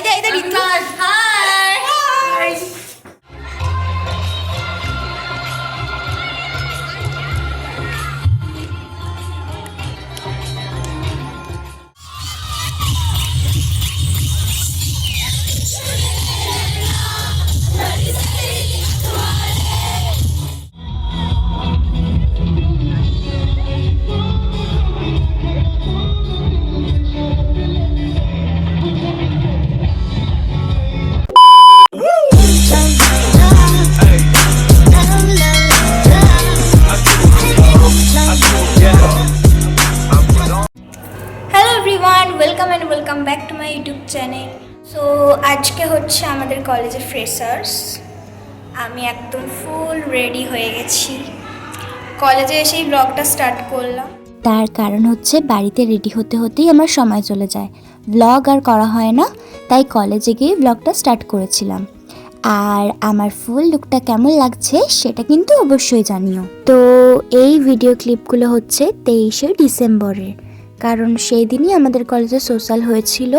ഇതാ ഇതാ ഇത്ര welcome back to my YouTube channel so আজকে হচ্ছে আমাদের কলেজে ফ্রেশার্স আমি একদম ফুল রেডি হয়ে গেছি। কলেজে এসেই ব্লগটা স্টার্ট করলাম। তার কারণ হচ্ছে বাড়িতে রেডি হতে হতেই আমার সময় চলে যায়। ব্লগ আর করা হয় না, তাই কলেজে গিয়ে ব্লগটা স্টার্ট করেছিলাম। আর আমার ফুল লুকটা কেমন লাগছে সেটা কিন্তু অবশ্যই জানিও। তো এই ভিডিও ক্লিপগুলো হচ্ছে তেইশে ডিসেম্বরের। কারণ সেই দিনই আমাদের কলেজে সোশ্যাল হয়েছিল।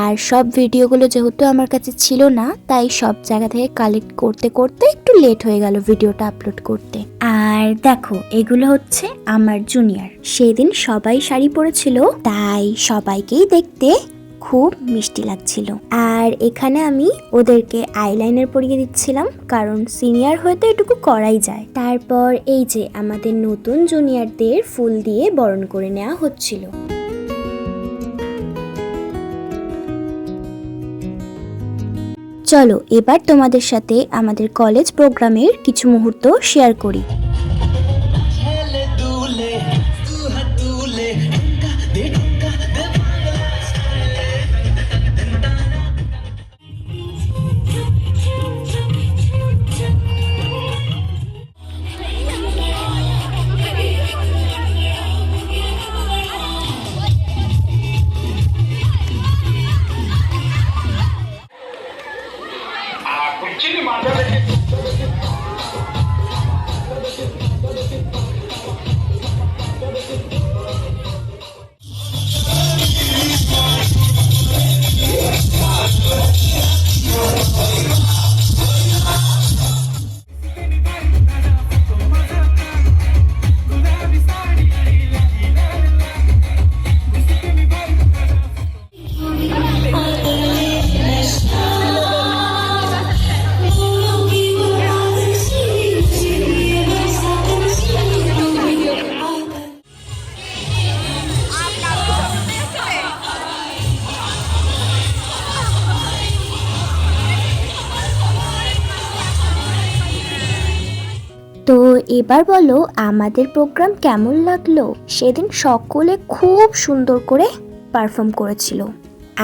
আর সব ভিডিওগুলো যেহেতু আমার কাছে ছিল না, তাই সব জায়গা থেকে কালেক্ট করতে করতে একটু লেট হয়ে গেল ভিডিওটা আপলোড করতে। আর দেখো, এগুলো হচ্ছে আমার জুনিয়র সেদিন সবাই শাড়ি পরেছিল, তাই সবাইকেই দেখতে খুব মিষ্টি লাগছিল। আর এখানে আমি ওদেরকে আইলাইনার পরিয়ে দিচ্ছিলাম, কারণ সিনিয়র হয়তো এটুকু করাই যায়। তারপর এই যে আমাদের নতুন জুনিয়রদের ফুল দিয়ে বরণ করে নেওয়া হচ্ছিল। চলো, এবার তোমাদের সাথে আমাদের কলেজ প্রোগ্রামের কিছু মুহূর্ত শেয়ার করি। তো এবার বলো, আমাদের প্রোগ্রাম কেমন লাগল? সেদিন সকলে খুব সুন্দর করে পারফর্ম করেছিল।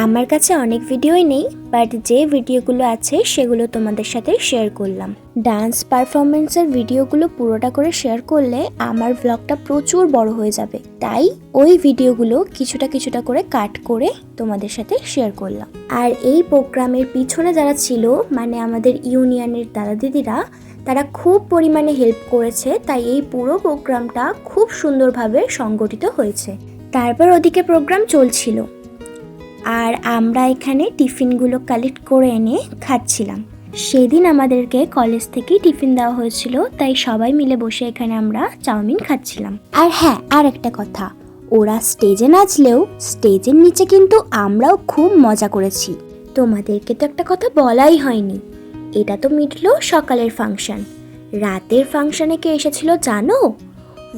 আমার কাছে অনেক ভিডিওই নেই বাট যে ভিডিওগুলো আছে, সেগুলো তোমাদের সাথে শেয়ার করলাম। ডান্স পারফরমেন্সের ভিডিওগুলো পুরোটা করে শেয়ার করলে আমার ব্লগটা প্রচুর বড় হয়ে যাবে। তাই ওই ভিডিওগুলো কিছুটা কিছুটা করে কাট করে তোমাদের সাথে শেয়ার করলাম। আর এই প্রোগ্রামের পিছনে যারা ছিল মানে আমাদের ইউনিয়নের দাদা দিদিরা তারা খুব পরিমাণে হেল্প করেছে, তাই এই পুরো প্রোগ্রামটা খুব সুন্দরভাবে সংগঠিত হয়েছে। তারপর ওদিকে প্রোগ্রাম চলছিল। আর আমরা এখানে টিফিনগুলো কালেক্ট করে এনে খাচ্ছিলাম। সেদিন আমাদেরকে কলেজ থেকেই টিফিন দেওয়া হয়েছিল, তাই সবাই মিলে বসে এখানে আমরা চাউমিন খাচ্ছিলাম। আর হ্যাঁ আর একটা কথা, ওরা স্টেজে নাচলেও স্টেজের নিচে কিন্তু আমরাও খুব মজা করেছি। তোমাদেরকে তো একটা কথা বলাই হয়নি। এটা তো মিটলো সকালের ফাংশন। রাতের ফাংশনে কে এসেছিল জানো?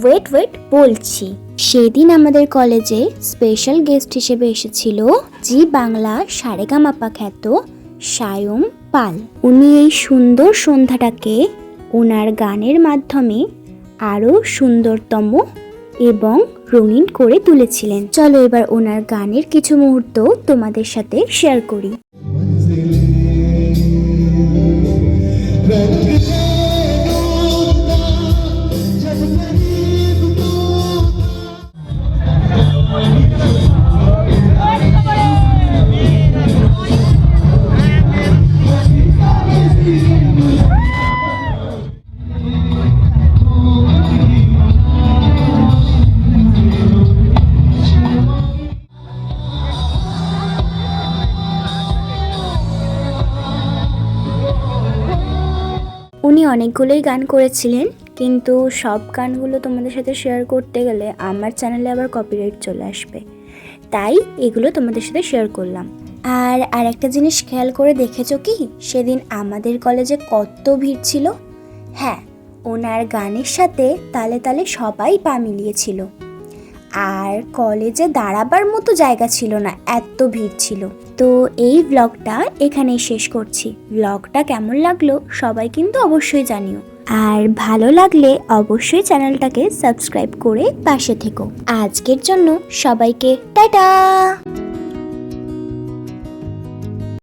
ওয়েট ওয়েট, বলছি। সেদিন আমাদের কলেজে স্পেশাল গেস্ট হিসেবে এসেছিল জি বাংলা সারেগামাপা খ্যাত সায়ম পাল। উনি এই সুন্দর সন্ধ্যাটাকে ওনার গানের মাধ্যমে আরও সুন্দরতম এবং রঙিন করে তুলেছিলেন। চলো এবার ওনার গানের কিছু মুহূর্ত তোমাদের সাথে শেয়ার করি। উনি অনেকগুলোই গান করেছিলেন, কিন্তু সব গানগুলো তোমাদের সাথে শেয়ার করতে গেলে আমার চ্যানেলে আবার কপিরাইট চলে আসবে। তাই এগুলো তোমাদের সাথে শেয়ার করলাম। আর আর একটা জিনিস খেয়াল করে দেখেছ কি? সেদিন আমাদের কলেজে কত ভিড় ছিল? হ্যাঁ ওনার গানের সাথে তালে তালে সবাই পা মিলিয়েছিল। আর কলেজে দাঁড়াবার মতো জায়গা ছিল না, এত ভিড় ছিল। তো এই ব্লগটা এখানেই শেষ করছি। ব্লগটা কেমন লাগল সবাই কিন্তু অবশ্যই জানিও। আর ভালো লাগলে অবশ্যই চ্যানেলটাকে সাবস্ক্রাইব করে পাশে থেকো। আজকের জন্য সবাইকে টাটা!